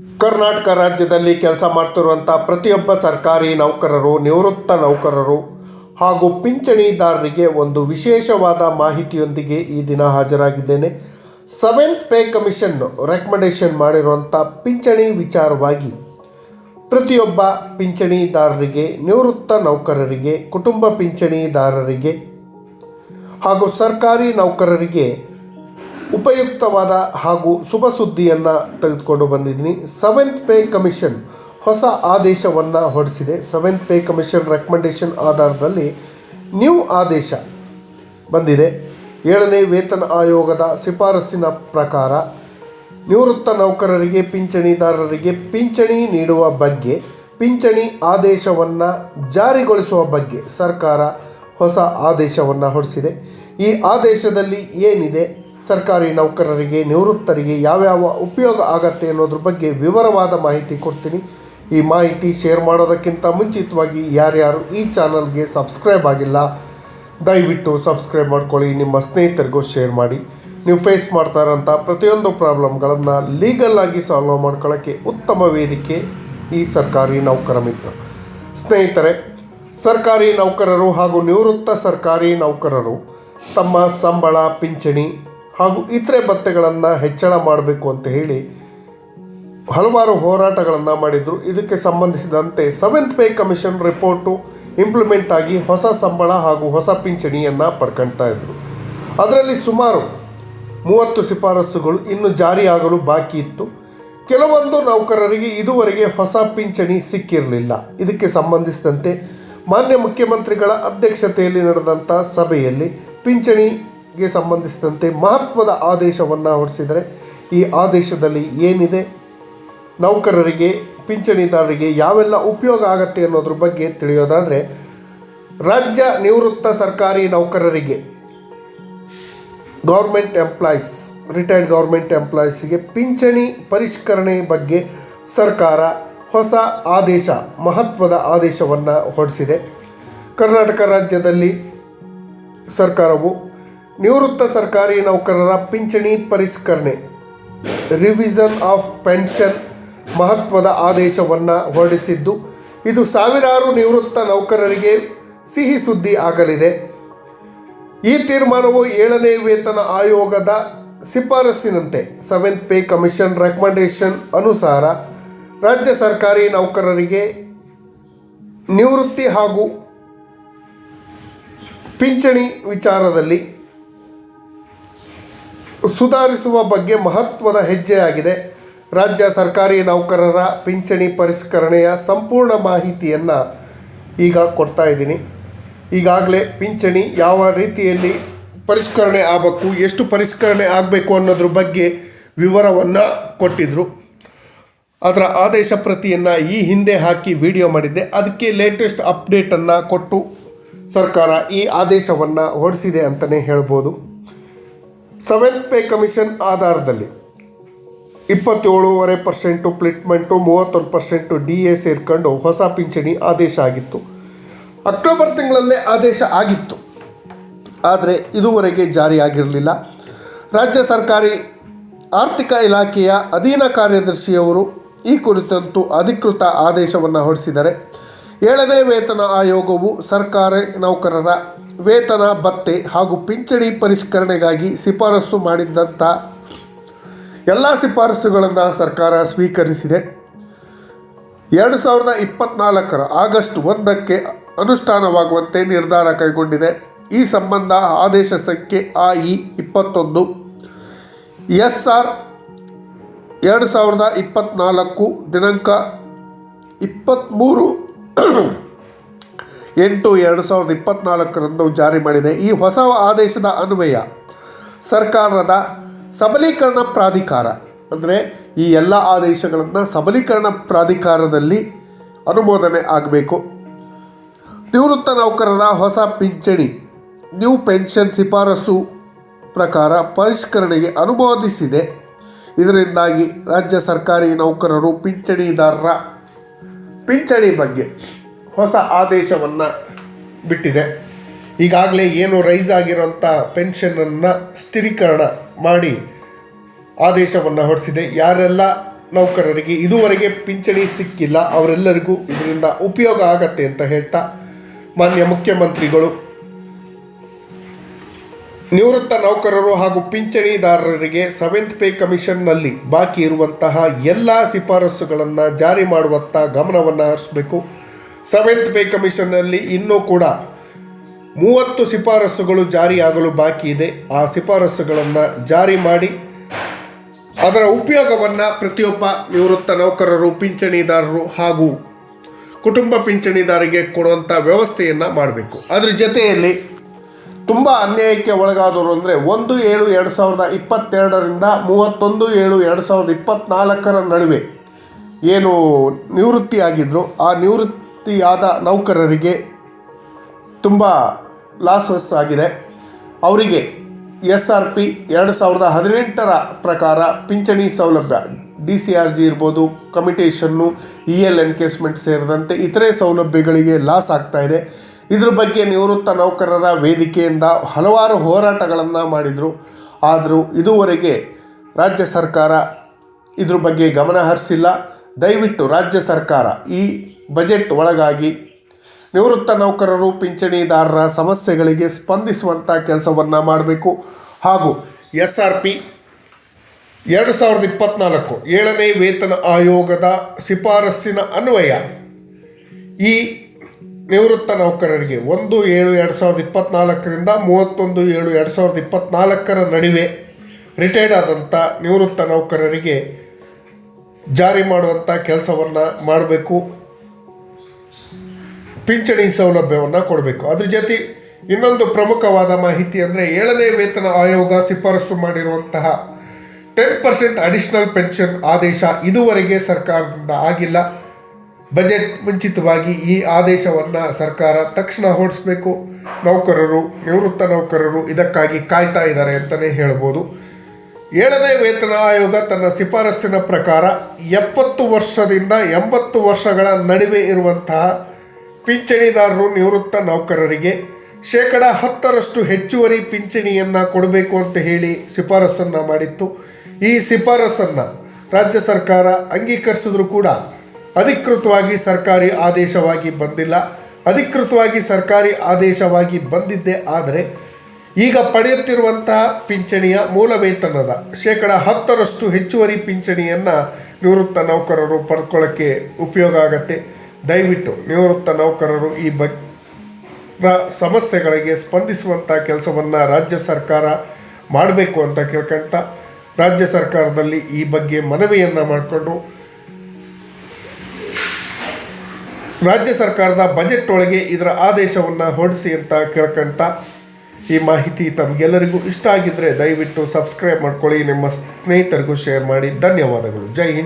ಕರ್ನಾಟಕ ರಾಜ್ಯದಲ್ಲಿ ಕೆಲಸ ಮಾಡ್ತಿರುವಂಥ ಪ್ರತಿಯೊಬ್ಬ ಸರ್ಕಾರಿ ನೌಕರರು, ನಿವೃತ್ತ ನೌಕರರು ಹಾಗೂ ಪಿಂಚಣಿದಾರರಿಗೆ ಒಂದು ವಿಶೇಷವಾದ ಮಾಹಿತಿಯೊಂದಿಗೆ ಈ ದಿನ ಹಾಜರಾಗಿದ್ದೇನೆ. ಸೆವೆಂತ್ ಪೇ ಕಮಿಷನ್ ರೆಕಮೆಂಡೇಶನ್ ಮಾಡಿರುವಂಥ ಪಿಂಚಣಿ ವಿಚಾರವಾಗಿ ಪ್ರತಿಯೊಬ್ಬ ಪಿಂಚಣಿದಾರರಿಗೆ, ನಿವೃತ್ತ ನೌಕರರಿಗೆ, ಕುಟುಂಬ ಪಿಂಚಣಿದಾರರಿಗೆ ಹಾಗೂ ಸರ್ಕಾರಿ ನೌಕರರಿಗೆ ಉಪಯುಕ್ತವಾದ ಹಾಗೂ ಶುಭ ಸುದ್ದಿಯನ್ನು ತೆಗೆದುಕೊಂಡು ಬಂದಿದ್ದೀನಿ. ಸೆವೆಂತ್ ಪೇ ಕಮಿಷನ್ ಹೊಸ ಆದೇಶವನ್ನು ಹೊರಡಿಸಿದೆ. ಸೆವೆಂತ್ ಪೇ ಕಮಿಷನ್ ರೆಕಮೆಂಡೇಶನ್ ಆಧಾರದಲ್ಲಿ ನ್ಯೂ ಆದೇಶ ಬಂದಿದೆ. ಏಳನೇ ವೇತನ ಆಯೋಗದ ಶಿಫಾರಸ್ಸಿನ ಪ್ರಕಾರ ನಿವೃತ್ತ ನೌಕರರಿಗೆ, ಪಿಂಚಣಿದಾರರಿಗೆ ಪಿಂಚಣಿ ನೀಡುವ ಬಗ್ಗೆ, ಪಿಂಚಣಿ ಆದೇಶವನ್ನು ಜಾರಿಗೊಳಿಸುವ ಬಗ್ಗೆ ಸರ್ಕಾರ ಹೊಸ ಆದೇಶವನ್ನು ಹೊರಡಿಸಿದೆ. ಈ ಆದೇಶದಲ್ಲಿ ಏನಿದೆ? ಸರ್ಕಾರಿ ನೌಕರರಿಗೆ, ನಿವೃತ್ತರಿಗೆ ಯಾವ್ಯಾವ ಉಪಯೋಗ ಆಗತ್ತೆ ಅನ್ನೋದ್ರ ಬಗ್ಗೆ ವಿವರವಾದ ಮಾಹಿತಿ ಕೊಡ್ತೀನಿ. ಈ ಮಾಹಿತಿ ಶೇರ್ ಮಾಡೋದಕ್ಕಿಂತ ಮುಂಚಿತವಾಗಿ ಯಾರ್ಯಾರು ಈ ಚಾನಲ್ಗೆ ಸಬ್ಸ್ಕ್ರೈಬ್ ಆಗಿಲ್ಲ, ದಯವಿಟ್ಟು ಸಬ್ಸ್ಕ್ರೈಬ್ ಮಾಡ್ಕೊಳ್ಳಿ, ನಿಮ್ಮ ಸ್ನೇಹಿತರಿಗೂ ಶೇರ್ ಮಾಡಿ. ನೀವು ಫೇಸ್ ಮಾಡ್ತಾ ಇರೋಂಥ ಪ್ರತಿಯೊಂದು ಪ್ರಾಬ್ಲಮ್ಗಳನ್ನು ಲೀಗಲ್ ಆಗಿ ಸಾಲ್ವ್ ಮಾಡ್ಕೊಳ್ಳೋಕ್ಕೆ ಉತ್ತಮ ವೇದಿಕೆ ಈ ಸರ್ಕಾರಿ ನೌಕರ ಮಿತ್ರ. ಸ್ನೇಹಿತರೆ, ಸರ್ಕಾರಿ ನೌಕರರು ಹಾಗೂ ನಿವೃತ್ತ ಸರ್ಕಾರಿ ನೌಕರರು ತಮ್ಮ ಸಂಬಳ, ಪಿಂಚಣಿ ಹಾಗೂ ಇತರೆ ಭತ್ಯೆಗಳನ್ನು ಹೆಚ್ಚಳ ಮಾಡಬೇಕು ಅಂತ ಹೇಳಿ ಹಲವಾರು ಹೋರಾಟಗಳನ್ನು ಮಾಡಿದರು. ಇದಕ್ಕೆ ಸಂಬಂಧಿಸಿದಂತೆ seventh pay commission report implement ಆಗಿ ಹೊಸ ಸಂಬಳ ಹಾಗೂ ಹೊಸ ಪಿಂಚಣಿಯನ್ನು ಪಡ್ಕೊಳ್ತಾ ಇದ್ದರು ಅದರಲ್ಲಿ ಸುಮಾರು ಮೂವತ್ತು ಶಿಫಾರಸುಗಳು ಇನ್ನು ಜಾರಿಯಾಗಲು ಬಾಕಿ ಇತ್ತು. ಕೆಲವೊಂದು ನೌಕರರಿಗೆ ಇದುವರೆಗೆ ಹೊಸ ಪಿಂಚಣಿ ಸಿಕ್ಕಿರಲಿಲ್ಲ. ಇದಕ್ಕೆ ಸಂಬಂಧಿಸಿದಂತೆ ಮಾನ್ಯ ಮುಖ್ಯಮಂತ್ರಿಗಳ ಅಧ್ಯಕ್ಷತೆಯಲ್ಲಿ ನಡೆದಂಥ ಸಭೆಯಲ್ಲಿ ಪಿಂಚಣಿಗೆ ಸಂಬಂಧಿಸಿದಂತೆ ಮಹತ್ವದ ಆದೇಶವನ್ನು ಹೊರಡಿಸಿದರೆ ಈ ಆದೇಶದಲ್ಲಿ ಏನಿದೆ? ನೌಕರರಿಗೆ, ಪಿಂಚಣಿದಾರರಿಗೆ ಯಾವೆಲ್ಲ ಉಪಯೋಗ ಆಗತ್ತೆ ಅನ್ನೋದ್ರ ಬಗ್ಗೆ ತಿಳಿಯೋದಾದರೆ, ರಾಜ್ಯ ನಿವೃತ್ತ ಸರ್ಕಾರಿ ನೌಕರರಿಗೆ, ಗೌರ್ಮೆಂಟ್ ಎಂಪ್ಲಾಯೀಸ್, ರಿಟೈರ್ಡ್ ಗೌರ್ಮೆಂಟ್ ಎಂಪ್ಲಾಯೀಸಿಗೆ ಪಿಂಚಣಿ ಪರಿಷ್ಕರಣೆ ಬಗ್ಗೆ ಸರ್ಕಾರ ಹೊಸ ಆದೇಶ, ಮಹತ್ವದ ಆದೇಶವನ್ನು ಹೊರಡಿಸಿದೆ. ಕರ್ನಾಟಕ ರಾಜ್ಯದಲ್ಲಿ ಸರ್ಕಾರವು ನಿವೃತ್ತ ಸರ್ಕಾರಿ ನೌಕರರ ಪಿಂಚಣಿ ಪರಿಷ್ಕರಣೆ. ರಿವಿಷನ್ ಆಫ್ ಪೆನ್ಷನ್ ಮಹತ್ವದ ಆದೇಶವನ್ನು ಹೊರಡಿಸಿದ್ದು, ಇದು ಸಾವಿರಾರು ನಿವೃತ್ತ ನೌಕರರಿಗೆ ಸಿಹಿ ಸುದ್ದಿ ಆಗಲಿದೆ. ಈ ತೀರ್ಮಾನವು ಏಳನೇ ವೇತನ ಆಯೋಗದ ಶಿಫಾರಸ್ಸಿನಂತೆ. ಸೆವೆಂತ್ ಪೇ ಕಮಿಷನ್ ರೆಕಮೆಂಡೇಶನ್ ಅನುಸಾರ ರಾಜ್ಯ ಸರ್ಕಾರಿ ನೌಕರರಿಗೆ ನಿವೃತ್ತಿ ಹಾಗೂ ಪಿಂಚಣಿ ವಿಚಾರದಲ್ಲಿ ಸುಧಾರಿಸುವ ಬಗ್ಗೆ ಮಹತ್ವದ ಹೆಜ್ಜೆಯಾಗಿದೆ. ರಾಜ್ಯ ಸರ್ಕಾರಿ ನೌಕರರ ಪಿಂಚಣಿ ಪರಿಷ್ಕರಣೆಯ ಸಂಪೂರ್ಣ ಮಾಹಿತಿಯನ್ನು ಈಗ ಕೊಡ್ತಾ ಇದ್ದೀನಿ. ಈಗಾಗಲೇ ಪಿಂಚಣಿ ಯಾವ ರೀತಿಯಲ್ಲಿ ಪರಿಷ್ಕರಣೆ ಆಗಬೇಕು, ಎಷ್ಟು ಪರಿಷ್ಕರಣೆ ಆಗಬೇಕು ಅನ್ನೋದ್ರ ಬಗ್ಗೆ ವಿವರವನ್ನು ಕೊಟ್ಟಿದ್ದರು ಅದರ ಆದೇಶ ಪ್ರತಿಯನ್ನು ಈ ಹಿಂದೆ ಹಾಕಿ ವಿಡಿಯೋ ಮಾಡಿದ್ದೆ. ಅದಕ್ಕೆ ಲೇಟೆಸ್ಟ್ ಅಪ್ಡೇಟನ್ನು ಕೊಟ್ಟು ಸರ್ಕಾರ ಈ ಆದೇಶವನ್ನು ಹೊರಡಿಸಿದೆ ಅಂತಲೇ ಹೇಳ್ಬೋದು. ಸೆವೆಂತ್ ಪೇ ಕಮಿಷನ್ ಆಧಾರದಲ್ಲಿ ಇಪ್ಪತ್ತೇಳೂವರೆ ಪರ್ಸೆಂಟು ಪ್ಲಿಟ್ಮೆಂಟು, ಮೂವತ್ತೊಂದು ಪರ್ಸೆಂಟು ಡಿ ಎ ಸೇರ್ಕೊಂಡು ಹೊಸ ಪಿಂಚಣಿ ಆದೇಶ ಆಗಿತ್ತು. ಅಕ್ಟೋಬರ್ ತಿಂಗಳಲ್ಲೇ ಆದೇಶ ಆಗಿತ್ತು. ಆದರೆ ಇದುವರೆಗೆ ಜಾರಿಯಾಗಿರಲಿಲ್ಲ. ರಾಜ್ಯ ಸರ್ಕಾರಿ ಆರ್ಥಿಕ ಇಲಾಖೆಯ ಅಧೀನ ಕಾರ್ಯದರ್ಶಿಯವರು ಈ ಕುರಿತಂತೂ ಅಧಿಕೃತ ಆದೇಶವನ್ನು ಹೊರಡಿಸಿದ್ದಾರೆ. ಏಳನೇ ವೇತನ ಆಯೋಗವು ಸರ್ಕಾರಿ ನೌಕರರ ವೇತನ, ಭತ್ತೆ ಹಾಗೂ ಪಿಂಚಣಿ ಪರಿಷ್ಕರಣೆಗಾಗಿ ಶಿಫಾರಸು ಮಾಡಿದ್ದಂಥ ಎಲ್ಲ ಶಿಫಾರಸುಗಳನ್ನು ಸರ್ಕಾರ ಸ್ವೀಕರಿಸಿದೆ. ಎರಡು ಸಾವಿರದ ಇಪ್ಪತ್ತ್ನಾಲ್ಕರ ಆಗಸ್ಟ್ ಒಂದಕ್ಕೆ ಅನುಷ್ಠಾನವಾಗುವಂತೆ ನಿರ್ಧಾರ ಕೈಗೊಂಡಿದೆ. ಈ ಸಂಬಂಧ ಆದೇಶ ಸಂಖ್ಯೆ ಆ ಇ ಇಪ್ಪತ್ತೊಂದು. ಎಸ್ ಆರ್ ಎರಡು ಸಾವಿರದ ಇಪ್ಪತ್ತ್ನಾಲ್ಕು ದಿನಾಂಕ ಇಪ್ಪತ್ತ್ಮೂರು ಎಂಟು ಎರಡು ಸಾವಿರದ ಇಪ್ಪತ್ನಾಲ್ಕರಂದು ಜಾರಿ ಮಾಡಿದೆ. ಈ ಹೊಸ ಆದೇಶದ ಅನ್ವಯ ಸರ್ಕಾರದ ಸಬಲೀಕರಣ ಪ್ರಾಧಿಕಾರ, ಅಂದರೆ ಈ ಎಲ್ಲ ಆದೇಶಗಳನ್ನು ಸಬಲೀಕರಣ ಪ್ರಾಧಿಕಾರದಲ್ಲಿ ಅನುಮೋದನೆ ಆಗಬೇಕು. ನಿವೃತ್ತ ನೌಕರರ ಹೊಸ ಪಿಂಚಣಿ ನ್ಯೂ ಪೆನ್ಷನ್ ಶಿಫಾರಸು ಪ್ರಕಾರ ಪರಿಷ್ಕರಣೆಗೆ ಅನುಮೋದಿಸಿದೆ. ಇದರಿಂದಾಗಿ ರಾಜ್ಯ ಸರ್ಕಾರಿ ನೌಕರರು, ಪಿಂಚಣಿದಾರರ ಪಿಂಚಣಿ ಬಗ್ಗೆ ಹೊಸ ಆದೇಶವನ್ನು ಬಿಟ್ಟಿದೆ. ಈಗಾಗಲೇ ಏನು ರೈಸ್ ಆಗಿರೋಂಥ ಪೆನ್ಷನನ್ನು ಸ್ಥಿರೀಕರಣ ಮಾಡಿ ಆದೇಶವನ್ನು ಹೊರಡಿಸಿದೆ ಯಾರೆಲ್ಲ ನೌಕರರಿಗೆ ಇದುವರೆಗೆ ಪಿಂಚಣಿ ಸಿಕ್ಕಿಲ್ಲ, ಅವರೆಲ್ಲರಿಗೂ ಇದರಿಂದ ಉಪಯೋಗ ಆಗತ್ತೆ ಅಂತ ಹೇಳ್ತಾ ಮಾನ್ಯ ಮುಖ್ಯಮಂತ್ರಿಗಳು. ನಿವೃತ್ತ ನೌಕರರು ಹಾಗೂ ಪಿಂಚಣಿದಾರರಿಗೆ ಸೆವೆಂತ್ ಪೇ ಕಮಿಷನ್ನಲ್ಲಿ ಬಾಕಿ ಇರುವಂತಹ ಎಲ್ಲ ಶಿಫಾರಸುಗಳನ್ನು ಜಾರಿ ಮಾಡುವತ್ತ ಗಮನವನ್ನು ಹರಿಸಬೇಕು. ಸೆವೆಂತ್ ಪೇ ಕಮಿಷನ್ನಲ್ಲಿ ಇನ್ನೂ ಕೂಡ ಮೂವತ್ತು ಶಿಫಾರಸುಗಳು ಜಾರಿಯಾಗಲು ಬಾಕಿ ಇದೆ. ಆ ಶಿಫಾರಸುಗಳನ್ನು ಜಾರಿ ಮಾಡಿ ಅದರ ಉಪಯೋಗವನ್ನು ಪ್ರತಿಯೊಬ್ಬ ನಿವೃತ್ತ ನೌಕರರು, ಪಿಂಚಣಿದಾರರು ಹಾಗೂ ಕುಟುಂಬ ಪಿಂಚಣಿದಾರಿಗೆ ಕೊಡುವಂಥ ವ್ಯವಸ್ಥೆಯನ್ನು ಮಾಡಬೇಕು. ಅದ್ರ ಜೊತೆಯಲ್ಲಿ ತುಂಬ ಅನ್ಯಾಯಕ್ಕೆ ಒಳಗಾದವರು ಅಂದರೆ ಒಂದು ಏಳು ಎರಡು ಸಾವಿರದ ಇಪ್ಪತ್ತೆರಡರಿಂದ ಮೂವತ್ತೊಂದು ಏಳು ಎರಡು ಸಾವಿರದ ಇಪ್ಪತ್ತ್ನಾಲ್ಕರ ನಡುವೆ ಏನು ನಿವೃತ್ತಿಯಾಗಿದ್ದರು ಆ ನಿವೃತ್ತಿಯಾದ ನೌಕರರಿಗೆ ತುಂಬ ಲಾಸಸ್ ಆಗಿದೆ. ಅವರಿಗೆ ಎಸ್ ಆರ್ ಪಿ ಎರಡು ಸಾವಿರದ ಹದಿನೆಂಟರ ಪ್ರಕಾರ ಪಿಂಚಣಿ ಸೌಲಭ್ಯ, ಡಿ ಸಿ ಆರ್ ಜಿ ಇರ್ಬೋದು ಕಮಿಟೇಷನ್ನು ಇ ಎಲ್ ಎನ್ಕೇಸ್ಮೆಂಟ್ ಸೇರಿದಂತೆ ಇತರೆ ಸೌಲಭ್ಯಗಳಿಗೆ ಲಾಸ್ ಆಗ್ತಾ ಇದೆ. ಇದ್ರ ಬಗ್ಗೆ ನಿವೃತ್ತ ನೌಕರರ ವೇದಿಕೆಯಿಂದ ಹಲವಾರು ಹೋರಾಟಗಳನ್ನು ಮಾಡಿದರು. ಆದರೂ ಇದುವರೆಗೆ ರಾಜ್ಯ ಸರ್ಕಾರ ಇದ್ರ ಬಗ್ಗೆ ಗಮನ ಹರಿಸಿಲ್ಲ. ದಯವಿಟ್ಟು ರಾಜ್ಯ ಸರ್ಕಾರ ಈ ಬಜೆಟ್ ಒಳಗಾಗಿ ನಿವೃತ್ತ ನೌಕರರು, ಪಿಂಚಣಿದಾರರ ಸಮಸ್ಯೆಗಳಿಗೆ ಸ್ಪಂದಿಸುವಂಥ ಕೆಲಸವನ್ನು ಮಾಡಬೇಕು. ಹಾಗೂ ಎಸ್ ಆರ್ ಪಿ ಎರಡು ಸಾವಿರದ ಇಪ್ಪತ್ತ್ನಾಲ್ಕು ಏಳನೇ ವೇತನ ಆಯೋಗದ ಶಿಫಾರಸ್ಸಿನ ಅನ್ವಯ. ಈ ನಿವೃತ್ತ ನೌಕರರಿಗೆ ಒಂದು ಏಳು ಎರಡು ಸಾವಿರದ ಇಪ್ಪತ್ತ್ನಾಲ್ಕರಿಂದ ಮೂವತ್ತೊಂದು ಏಳು ಎರಡು ಸಾವಿರದ ಇಪ್ಪತ್ತ್ನಾಲ್ಕರ ನಡುವೆ ರಿಟೈರ್ಡ್ ಆದಂಥ ನಿವೃತ್ತ ನೌಕರರಿಗೆ ಜಾರಿ ಮಾಡುವಂಥ ಕೆಲಸವನ್ನು ಮಾಡಬೇಕು. ಪಿಂಚಣಿ ಸೌಲಭ್ಯವನ್ನು ಕೊಡಬೇಕು. ಅದ್ರ ಜೊತೆ ಇನ್ನೊಂದು ಪ್ರಮುಖವಾದ ಮಾಹಿತಿ ಅಂದರೆ ಏಳನೇ ವೇತನ ಆಯೋಗ ಶಿಫಾರಸು ಮಾಡಿರುವಂತಹ ಟೆನ್ ಪರ್ಸೆಂಟ್ ಅಡಿಷನಲ್ ಪೆನ್ಷನ್ ಆದೇಶ ಇದುವರೆಗೆ ಸರ್ಕಾರದಿಂದ ಆಗಿಲ್ಲ. ಬಜೆಟ್ ಮುಂಚಿತವಾಗಿ ಈ ಆದೇಶವನ್ನು ಸರ್ಕಾರ ತಕ್ಷಣ ಹೊರಡಿಸಬೇಕು. ನೌಕರರು, ನಿವೃತ್ತ ನೌಕರರು ಇದಕ್ಕಾಗಿ ಕಾಯ್ತಾ ಇದ್ದಾರೆ ಅಂತಲೇ ಹೇಳ್ಬೋದು. ಏಳನೇ ವೇತನ ಆಯೋಗ ತನ್ನ ಶಿಫಾರಸ್ಸಿನ ಪ್ರಕಾರ ಎಪ್ಪತ್ತು ವರ್ಷದಿಂದ ಎಂಬತ್ತು ವರ್ಷಗಳ ನಡುವೆ ಇರುವಂತಹ ಪಿಂಚಣಿದಾರರು ನಿವೃತ್ತ ನೌಕರರಿಗೆ ಶೇಕಡ ಹತ್ತರಷ್ಟು ಹೆಚ್ಚುವರಿ ಪಿಂಚಣಿಯನ್ನು ಕೊಡಬೇಕು ಅಂತ ಹೇಳಿ ಶಿಫಾರಸನ್ನು ಮಾಡಿತ್ತು. ಈ ಶಿಫಾರಸನ್ನು ರಾಜ್ಯ ಸರ್ಕಾರ ಅಂಗೀಕರಿಸಿದ್ರು ಕೂಡ ಅಧಿಕೃತವಾಗಿ ಸರ್ಕಾರಿ ಆದೇಶವಾಗಿ ಬಂದಿಲ್ಲ. ಅಧಿಕೃತವಾಗಿ ಸರ್ಕಾರಿ ಆದೇಶವಾಗಿ ಬಂದಿದ್ದೇ ಆದರೆ ಈಗ ಪಡೆಯುತ್ತಿರುವಂತಹ ಪಿಂಚಣಿಯ ಮೂಲ ವೇತನದ ಶೇಕಡ ಹತ್ತರಷ್ಟು ಹೆಚ್ಚುವರಿ ಪಿಂಚಣಿಯನ್ನು ನಿವೃತ್ತ ನೌಕರರು ಪಡ್ಕೊಳ್ಳೋಕ್ಕೆ ಉಪಯೋಗ ಆಗತ್ತೆ. ದಯವಿಟ್ಟು ನಿವೃತ್ತ ನೌಕರರು ಈ ಬ ಸಮಸ್ಯೆಗಳಿಗೆ ಸ್ಪಂದಿಸುವಂಥ ಕೆಲಸವನ್ನು ರಾಜ್ಯ ಸರ್ಕಾರ ಮಾಡಬೇಕು ಅಂತ ಕೇಳ್ಕೊಳ್ತಾ ರಾಜ್ಯ ಸರ್ಕಾರದಲ್ಲಿ ಈ ಬಗ್ಗೆ ಮನವಿಯನ್ನು ಮಾಡಿಕೊಂಡು ರಾಜ್ಯ ಸರ್ಕಾರದ ಬಜೆಟ್ ಒಳಗೆ ಇದರ ಆದೇಶವನ್ನು ಹೊರಡಿಸಿ ಅಂತ ಕೇಳ್ಕೊಂತ ಈ ಮಾಹಿತಿ ತಮಗೆಲ್ಲರಿಗೂ ಇಷ್ಟ ಆಗಿದ್ದರೆ ದಯವಿಟ್ಟು ಸಬ್ಸ್ಕ್ರೈಬ್ ಮಾಡ್ಕೊಳ್ಳಿ, ನಿಮ್ಮ ಸ್ನೇಹಿತರಿಗೂ ಶೇರ್ ಮಾಡಿ. ಧನ್ಯವಾದಗಳು. ಜೈ ಹಿಂದ್.